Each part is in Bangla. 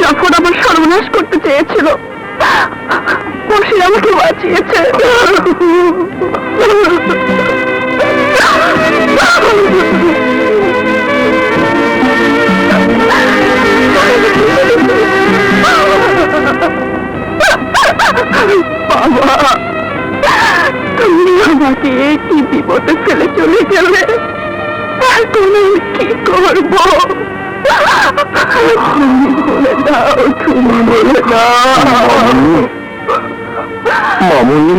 জাফর আমার সর্বনাশ করতে চেয়েছিল। বসে আমাকে বাঁচিয়েছে। বাবা, তুমি আমাকে কি বিপদে ফেলে চলে গেলে। এখন কি করব? তুমি বলে দাও, তুমি বলে দাও। মামুনি।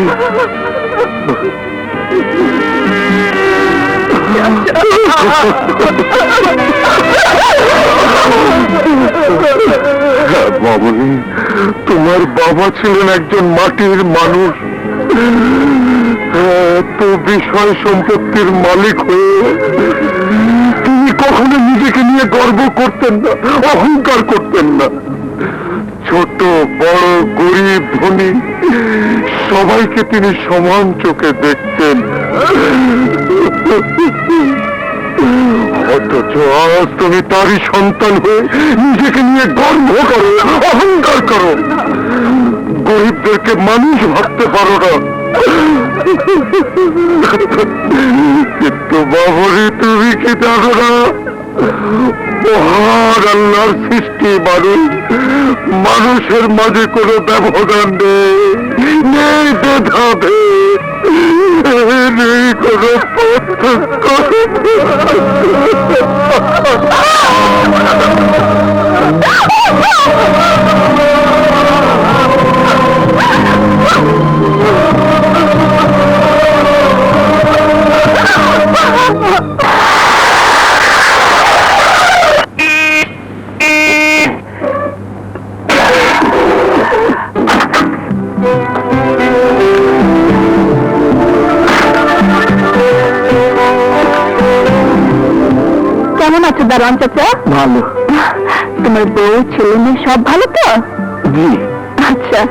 মামুনি, তোমার বাবা ছিলেন একজন মাটির মানুষ। এত বিষয় সম্পত্তির মালিক হয়ে তিনি কখনো নিজেকে নিয়ে গর্ব করতেন না, অহংকার করতেন না। ছোট, বড়, গরিব, ধনী, সবাইকে তিনি সমান চোখে দেখতেন। অথচ আজ তুমি তারই সন্তান হয়ে নিজেকে নিয়ে গর্ব করো, অহংকার করো। গরিবদেরকে মানুষ ভাবতে পারো না। কিন্তু বাবরি, তুমি কি জানো না? মহান আল্লাহর সৃষ্টি মানুষ মানুষের মাঝে কোনো ব্যবধান নেই নেই নেই কোনো দারোয়ান চাচা? ভালো। তোমার বউ ছেলে মেয়ে সব ভালো তো? জি। আচ্ছা।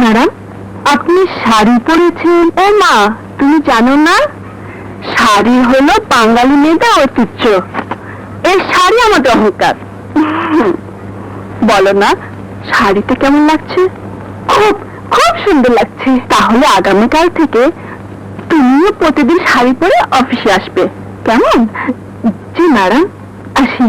ম্যাডাম আপনি শাড়ি পরেছেন? ও মা তুমি জানো না? শাড়ি হলো বাঙালি মেয়েদের ঐতিহ্য। এই শাড়ি আমাদের অহংকার। বলো না শাড়িতে কেমন লাগছে? খুব খুব সুন্দর লাগছে। তাহলে আগামীকাল থেকে তুমিও প্রতিদিন শাড়ি পরে অফিসে আসবে। কেমন? জি, ম্যাডাম। আসি।